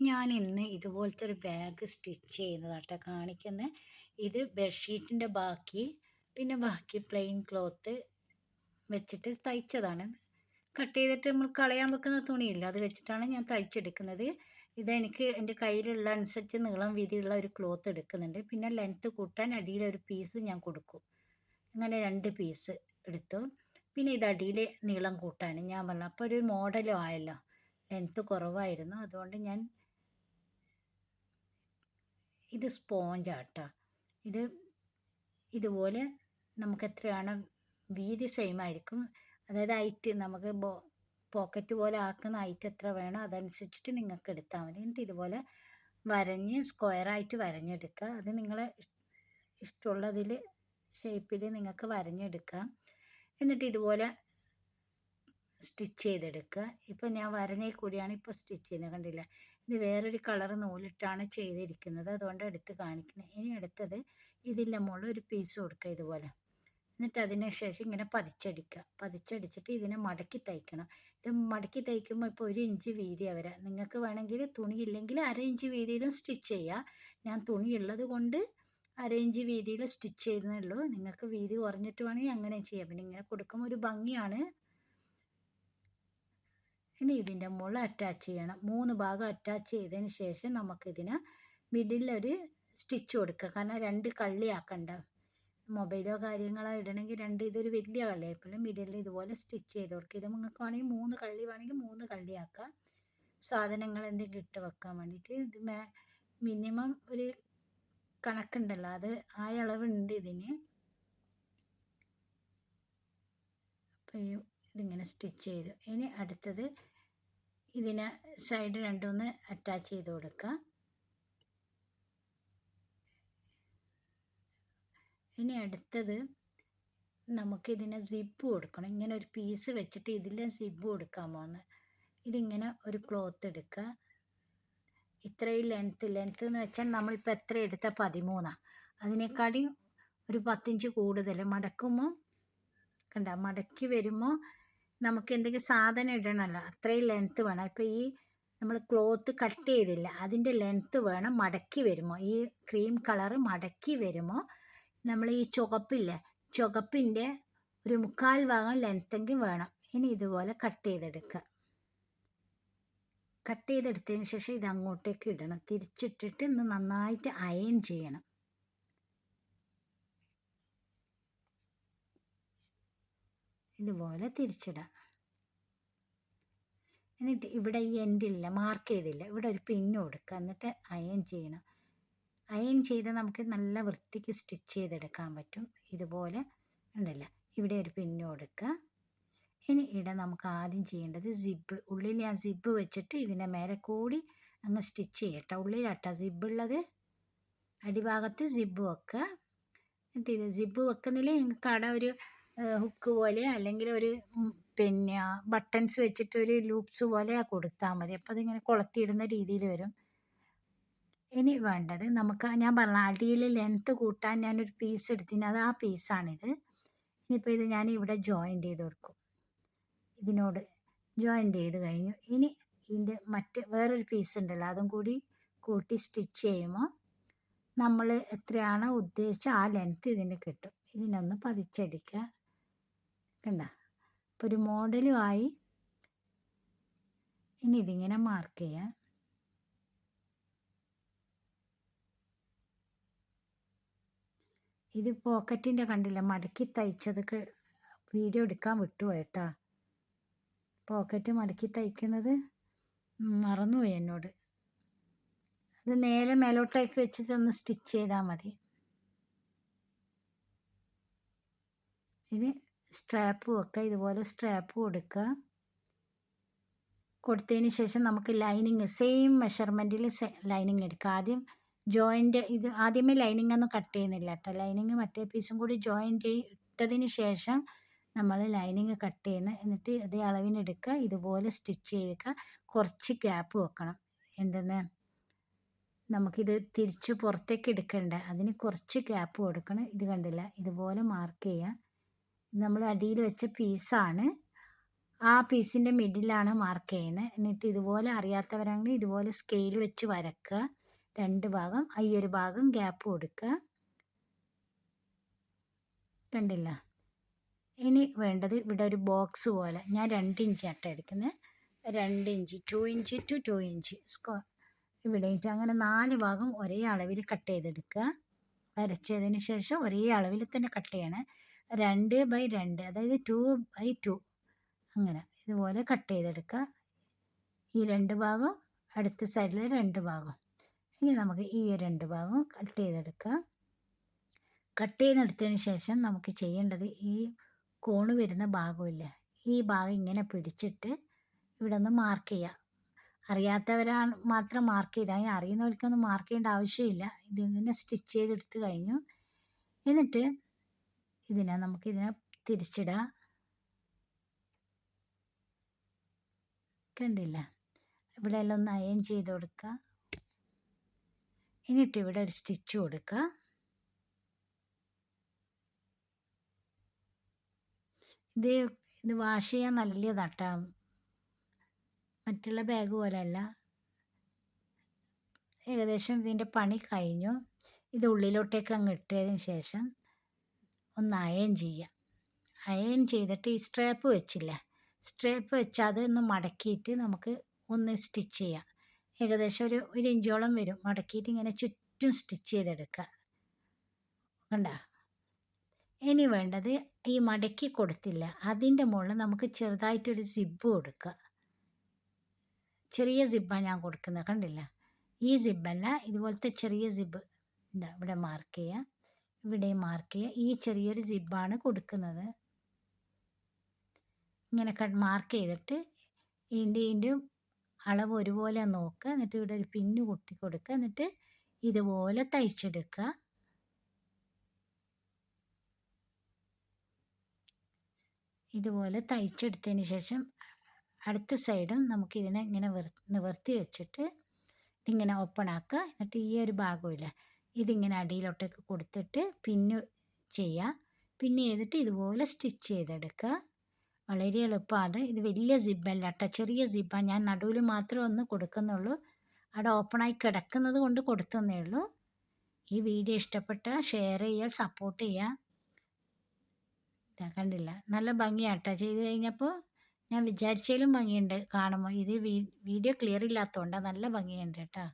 ഞാൻ ഇന്ന് ഇതുപോലത്തെ ഒരു ബാഗ് സ്റ്റിച്ച് ചെയ്യുന്നതാട്ടോ കാണിക്കുന്നത് ഇത് ബെഡ്ഷീറ്റിന്റെ ബാക്കി പിന്നെ ബാക്കി പ്ലെയിൻ ക്ലോത്ത് വെച്ചിട്ട് തയ്ച്ചതാണ്. കട്ട് ചെയ്തിട്ട് നമ്മൾ കളയാൻ വെക്കുന്ന തുണിയില്ല അത് വെച്ചിട്ടാണ് ഞാൻ തയ്ച്ചെടുക്കുന്നത്. ഇതെനിക്ക് എന്റെ കയ്യിലുള്ള അനുസരിച്ച് നീളം വീതിയുള്ള ഒരു ക്ലോത്ത് എടുക്കുന്നുണ്ട്. പിന്നെ ലെങ്ത്ത് കൂട്ടാൻ അടിയിൽ ഒരു പീസ് ഞാൻ കൊടുക്കും. അങ്ങനെ രണ്ട് പീസ് എടുത്തു. പിന്നെ ഇത് അടിയിൽ നീളം കൂട്ടാൻ ഞാൻ പറഞ്ഞു. അപ്പോൾ ഒരു മോഡലും ആയല്ലോ. ലെങ്ത്ത് കുറവായിരുന്നു. അതുകൊണ്ട് ഞാൻ ഇത് സ്പോഞ്ചാട്ടോ ഇത് ഇതുപോലെ നമുക്ക് എത്രയാണ് വീതി സെയിം ആയിരിക്കും അതായത് ഐറ്റ് നമുക്ക് പോക്കറ്റ് പോലെ ആക്കുന്ന ഐറ്റ് എത്ര വേണോ അതനുസരിച്ചിട്ട് നിങ്ങൾക്ക് എടുത്താൽ മതി. എന്നിട്ട് ഇതുപോലെ വരഞ്ഞ് സ്ക്വയറായിട്ട് വരഞ്ഞെടുക്കുക. അത് നിങ്ങളെ ഇഷ്ടമുള്ളതിൽ ഷേപ്പിൽ നിങ്ങൾക്ക് വരഞ്ഞെടുക്കാം. എന്നിട്ട് ഇതുപോലെ സ്റ്റിച്ച് ചെയ്തെടുക്കുക. ഇപ്പോൾ ഞാൻ വരഞ്ഞയിൽ കൂടിയാണ് ഇപ്പോൾ സ്റ്റിച്ച് ചെയ്യുന്നത്. കണ്ടില്ല? ഇത് വേറൊരു കളർ നൂലിട്ടാണ് ചെയ്തിരിക്കുന്നത്. അതുകൊണ്ട് എടുത്ത് കാണിക്കുന്നത് ഇനി അടുത്തത് ഇതിന്റെ മുകളിൽ ഒരു പീസ് കൊടുക്കുക ഇതുപോലെ. എന്നിട്ട് അതിന് ശേഷം ഇങ്ങനെ പതിച്ചടിക്കുക. പതിച്ചടിച്ചിട്ട് ഇതിനെ മടക്കി തയ്ക്കണം. ഇത് മടക്കി തയ്ക്കുമ്പോൾ ഇപ്പോൾ ഒരു ഇഞ്ച് വീതി വരാം നിങ്ങൾക്ക് വേണമെങ്കിൽ തുണി ഇല്ലെങ്കിൽ അര ഇഞ്ച് വീതിയിലും സ്റ്റിച്ച് ചെയ്യുക ഞാൻ തുണി ഉള്ളത് കൊണ്ട് അര ഇഞ്ച് വീതിയിൽ സ്റ്റിച്ച് ചെയ്യുന്നേ ഉള്ളൂ. നിങ്ങൾക്ക് വീതി കുറഞ്ഞിട്ട് വേണമെങ്കിൽ അങ്ങനെ ചെയ്യാം. പിന്നെ ഇങ്ങനെ കൊടുക്കുമ്പോൾ ഒരു ഭംഗിയാണ്. ഇനി ഇതിന്റെ മുകളിൽ അറ്റാച്ച് ചെയ്യണം. മൂന്ന് ഭാഗം അറ്റാച്ച് ചെയ്തതിന് ശേഷം നമുക്കിതിന് മിഡിലൊരു സ്റ്റിച്ച് കൊടുക്കുക കാരണം രണ്ട് കള്ളിയാക്കണ്ട. മൊബൈലോ കാര്യങ്ങളോ ഇടണമെങ്കിൽ രണ്ട് ഇതൊരു വലിയ കള്ളിയായപ്പോൾ മിഡിലിൽ ഇതുപോലെ സ്റ്റിച്ച് ചെയ്ത് കൊടുക്കുക. ഇത് നിങ്ങൾക്ക് വേണമെങ്കിൽ മൂന്ന് കള്ളി വേണമെങ്കിൽ മൂന്ന് കള്ളിയാക്കാം. സാധനങ്ങൾ എന്തെങ്കിലും ഇട്ട് വെക്കാൻ വേണ്ടിയിട്ട് ഇത് മിനിമം ഒരു കണക്കുണ്ടല്ലോ. അത് ആ അളവുണ്ട് ഇതിന്. അപ്പോൾ ഇതിങ്ങനെ സ്റ്റിച്ച് ചെയ്തു. ഇനി അടുത്തത് ഇതിനെ സൈഡ് രണ്ടുമൂന്ന് അറ്റാച്ച് ചെയ്ത് കൊടുക്കുക. ഇനി അടുത്തത് നമുക്കിതിനെ സിബ് കൊടുക്കണം. ഇങ്ങനെ ഒരു പീസ് വെച്ചിട്ട് ഇതിൽ സിബ് കൊടുക്കാൻ പോകുന്നത് ഇതിങ്ങനെ ഒരു ക്ലോത്ത് എടുക്കുക. ഇത്രയും ലെങ്ത്ത് ലെങ്ത്ത് എന്ന് വെച്ചാൽ നമ്മളിപ്പോൾ എത്ര എടുത്ത? പതിമൂന്നാണ് അതിനേക്കാളും ഒരു പത്തിഞ്ച് കൂടുതൽ മടക്കുമ്പോൾ കണ്ട മടക്കി വരുമ്പോൾ നമുക്ക് എന്തെങ്കിലും സാധനം ഇടണമല്ലോ. അത്രയും ലെങ്ത്ത് വേണം. ഇപ്പോൾ ഈ നമ്മൾ ക്ലോത്ത് കട്ട് ചെയ്തില്ല. അതിന്റെ ലെങ്ത്ത് വേണം മടക്കി വരുമോ? ഈ ക്രീം കളർ മടക്കി വരുമോ? നമ്മൾ ഈ ചുവപ്പില്ലേ? ചുവപ്പിന്റെ ഒരു മുക്കാൽ ഭാഗം ലെങ്ത്തെങ്കിൽ വേണം. ഇനി ഇതുപോലെ കട്ട് ചെയ്തെടുക്കുക. കട്ട് ചെയ്തെടുത്തതിന് ശേഷം ഇത് അങ്ങോട്ടേക്ക് ഇടണം. തിരിച്ചിട്ടിട്ട് ഇന്ന് നന്നായിട്ട് അയൺ ചെയ്യണം. ഇതുപോലെ തിരിച്ചിടാം. എന്നിട്ട് ഇവിടെ ഈ എൻഡില്ല മാർക്ക് ചെയ്തില്ല. ഇവിടെ ഒരു പിന്ന് കൊടുക്കുക. എന്നിട്ട് അയൺ ചെയ്യണം. അയൺ ചെയ്ത് നമുക്ക് നല്ല വൃത്തിക്ക് സ്റ്റിച്ച് ചെയ്തെടുക്കാൻ പറ്റും. ഇതുപോലെ ഉണ്ടല്ല. ഇവിടെ ഒരു പിന്ന് കൊടുക്കുക. ഇനി ഇവിടെ നമുക്ക് ആദ്യം ചെയ്യേണ്ടത് സിബ്ബ് ഉള്ളിൽ ഞാൻ സിബ്ബ് വെച്ചിട്ട് ഇതിന്റെ മേലെ കൂടി അങ്ങ് സ്റ്റിച്ച് ചെയ്യട്ടെ. ഉള്ളിലാട്ടോ സിബുള്ളത് അടിഭാഗത്ത് സിബ്ബ് വെക്കുക. എന്നിട്ട് ഇത് സിബ്ബ് വെക്കുന്നില്ല? നിങ്ങൾക്ക് അവിടെ ഒരു ഹുക്ക് പോലെ അല്ലെങ്കിൽ ഒരു പിന്നെ ബട്ടൺസ് വെച്ചിട്ട് ഒരു ലൂപ്സ് പോലെ കൊടുത്താൽ മതി. അപ്പോൾ അതിങ്ങനെ കൊളത്തിയിടുന്ന രീതിയിൽ വരും. ഇനി വേണ്ടത് നമുക്ക് ഞാൻ പറഞ്ഞ അടിയിൽ ലെങ്ത്ത് കൂട്ടാൻ ഞാനൊരു പീസ് എടുത്തിന് അത് ആ പീസാണിത് ഇനിയിപ്പോൾ ഇത് ഞാൻ ഇവിടെ ജോയിന്റ് ചെയ്ത് കൊടുക്കും. ഇതിനോട് ജോയിന്റ് ചെയ്ത് കഴിഞ്ഞു. ഇനി ഇതിന്റെ മറ്റ് വേറൊരു പീസ് ഉണ്ടല്ലോ അതും കൂടി കൂട്ടി സ്റ്റിച്ച് ചെയ്യുമ്പോൾ നമ്മൾ എത്രയാണോ ഉദ്ദേശിച്ച ആ ലെങ്ത്ത് ഇതിന് കിട്ടും. ഇതിനൊന്ന് പതിച്ചടിക്കുക. കണ്ട? അപ്പോൾ ഒരു മോഡലും ആയി. ഇനി ഇതിങ്ങനെ മാർക്ക് ചെയ്യാം. ഇത് പോക്കറ്റിന്റെ കണ്ടില്ല? മടക്കി തയ്ച്ചതൊക്കെ വീഡിയോ എടുക്കാൻ വിട്ടുപോയിട്ടാ പോക്കറ്റ് മടക്കി തയ്ക്കുന്നത് മറന്നുപോയി എന്നോട്. അത് നേരെ മേലോട്ടേക്ക് വെച്ച് ഒന്ന് സ്റ്റിച്ച് ചെയ്താൽ മതി. ഇത് സ്ട്രാപ്പ് വെക്കുക ഇതുപോലെ സ്ട്രാപ്പ് കൊടുക്കുക കൊടുത്തതിന് ശേഷം നമുക്ക് ലൈനിങ് സെയിം മെഷർമെന്റിൽ ലൈനിങ് എടുക്കുക. ആദ്യം ജോയിന്റ് ഇത് ആദ്യമേ ലൈനിങ് ഒന്നും കട്ട് ചെയ്യുന്നില്ല കേട്ടോ. ലൈനിങ് മറ്റേ പീസും കൂടി ജോയിന്റ് ഇട്ടതിന് ശേഷം നമ്മൾ ലൈനിങ് കട്ട് ചെയ്യുന്നു എന്നിട്ട് അതേ അളവിനെടുക്കുക ഇതുപോലെ സ്റ്റിച്ച് ചെയ്തെടുക്കുക കുറച്ച് ഗ്യാപ്പ് വെക്കണം. എന്തെന്ന്? നമുക്കിത് തിരിച്ച് പുറത്തേക്ക് എടുക്കണ്ട. അതിന് കുറച്ച് ഗ്യാപ്പ് കൊടുക്കണം. ഇത് കണ്ടില്ല. ഇതുപോലെ മാർക്ക് ചെയ്യുക. നമ്മൾ അടിയിൽ വെച്ച പീസാണ് ആ പീസിന്റെ മിഡിലാണ് മാർക്ക് ചെയ്യുന്നത് എന്നിട്ട് ഇതുപോലെ അറിയാത്തവരാണെങ്കിൽ ഇതുപോലെ സ്കെയിൽ വെച്ച് വരക്കുക. രണ്ട് ഭാഗം ഈ ഒരു ഭാഗം ഗ്യാപ്പ് കൊടുക്കുക. കണ്ടില്ല? ഇനി വേണ്ടത് ഇവിടെ ഒരു ബോക്സ് പോലെ. ഞാൻ രണ്ട് ഇഞ്ച് ആട്ട എടുക്കുന്നത് രണ്ട് inch. Two inch two two inch. സ്ക്വ ഇവിടെ അങ്ങനെ നാല് ഭാഗം ഒരേ അളവിൽ കട്ട് ചെയ്തെടുക്കുക. വരച്ചതിന് ശേഷം ഒരേ അളവിൽ തന്നെ കട്ട് ചെയ്യണം. രണ്ട് ബൈ രണ്ട് അതായത് ടു ബൈ ടു അങ്ങനെ ഇതുപോലെ കട്ട് ചെയ്തെടുക്കുക. ഈ രണ്ട് ഭാഗം അടുത്ത സൈഡിലെ രണ്ട് ഭാഗം. ഇനി നമുക്ക് ഈ രണ്ട് ഭാഗം കട്ട് ചെയ്തെടുക്കുക. കട്ട് ചെയ്തെടുത്തതിന് ശേഷം നമുക്ക് ചെയ്യേണ്ടത് ഈ കോണ് വരുന്ന ഭാഗമില്ല ഈ ഭാഗം ഇങ്ങനെ പിടിച്ചിട്ട് ഇവിടെ ഒന്ന് മാർക്ക് ചെയ്യുക. അറിയാത്തവരാണ് മാത്രം മാർക്ക് ചെയ്താൽ അറിയുന്നവർക്കൊന്നും മാർക്ക് ചെയ്യേണ്ട ആവശ്യമില്ല. ഇതിങ്ങനെ സ്റ്റിച്ച് ചെയ്തെടുത്ത് കഴിഞ്ഞു. എന്നിട്ട് ഇതിനെ നമുക്ക് ഇതിനെ തിരിച്ചിടാം. കണ്ടില്ല? ഇവിടെ എല്ലാം ഒന്ന് അയൺ ചെയ്ത് കൊടുക്കുക എന്നിട്ട് ഇവിടെ ഒരു സ്റ്റിച്ച് കൊടുക്കുക ഇത് ഇത് വാഷ് ചെയ്യാൻ നല്ലതാട്ടാ. മറ്റുള്ള ബാഗ് പോലെയല്ല. ഏകദേശം ഇതിന്റെ പണി കഴിഞ്ഞു. ഇത് ഉള്ളിലോട്ടേക്ക് അങ്ങ് ഇട്ടതിന് ശേഷം ഒന്ന് അയൺ ചെയ്യുക. അയൺ ചെയ്തിട്ട് ഈ സ്ട്രാപ്പ് വെച്ചില്ല? സ്ട്രാപ്പ് വെച്ച് അതൊന്ന് മടക്കിയിട്ട് നമുക്ക് ഒന്ന് സ്റ്റിച്ച് ചെയ്യാം. ഏകദേശം ഒരു ഒരു ഇഞ്ചോളം വരും. മടക്കിയിട്ട് ഇങ്ങനെ ചുറ്റും സ്റ്റിച്ച് ചെയ്തെടുക്കുക. കണ്ട? ഇനി വേണ്ടത് ഈ മടക്കി കൊടുത്തില്ല. അതിന്റെ മുകളിൽ നമുക്ക് ചെറുതായിട്ടൊരു സിബ് കൊടുക്കുക. ചെറിയ സിബ്ബാണ് ഞാൻ കൊടുക്കുന്നത്. കണ്ടില്ല? ഈ സിബ്ബല്ല ഇതുപോലത്തെ ചെറിയ സിബ്. ഇതാ ഇവിടെ മാർക്ക് ചെയ്യുക. ഇവിടെ മാർക്ക് ചെയ്യുക. ഈ ചെറിയൊരു ജിബാണ് കൊടുക്കുന്നത്. ഇങ്ങനെ മാർക്ക് ചെയ്തിട്ട് ഇതിന്റെ ഇതിന്റെ അളവ് ഒരുപോലെ നോക്കുക. എന്നിട്ട് ഇവിടെ ഒരു പിന്ന് കുത്തി കൊടുക്കുക. എന്നിട്ട് ഇതുപോലെ തയ്ച്ചെടുക്കുക. ഇതുപോലെ തയ്ച്ചെടുത്തതിന് ശേഷം അടുത്ത സൈഡും നമുക്ക് ഇതിനെ ഇങ്ങനെ നിവർത്തി വെച്ചിട്ട് ഇതിങ്ങനെ ഓപ്പൺ ആക്കുക. എന്നിട്ട് ഈ ഒരു ഭാഗമില്ല ഇതിങ്ങനെ അടിയിലോട്ടേക്ക് കൊടുത്തിട്ട് പിന്നെ ചെയ്യുക പിന്നെ ചെയ്തിട്ട് ഇതുപോലെ സ്റ്റിച്ച് ചെയ്തെടുക്കുക. വളരെ എളുപ്പമാണ്. ഇത് വലിയ സിബ്ബല്ല കേട്ടോ ചെറിയ സിബ്ബാണ് ഞാൻ നടുവിൽ മാത്രമേ ഒന്ന് കൊടുക്കുന്നുള്ളൂ. അവിടെ ഓപ്പണായി കിടക്കുന്നത് കൊണ്ട് കൊടുത്തന്നേ ഉള്ളൂ. ഈ വീഡിയോ ഇഷ്ടപ്പെട്ടാൽ ഷെയർ ചെയ്യുക സപ്പോർട്ട് ചെയ്യുക. ഇതാ കണ്ടില്ല. നല്ല ഭംഗിയാട്ടോ ചെയ്ത് കഴിഞ്ഞപ്പോൾ ഞാൻ വിചാരിച്ചതിലും ഭംഗിയുണ്ട് കാണുമ്പോൾ. ഇത് വീഡിയോ ക്ലിയർ ഇല്ലാത്തതുകൊണ്ടാണ് നല്ല ഭംഗിയുണ്ട് കേട്ടോ.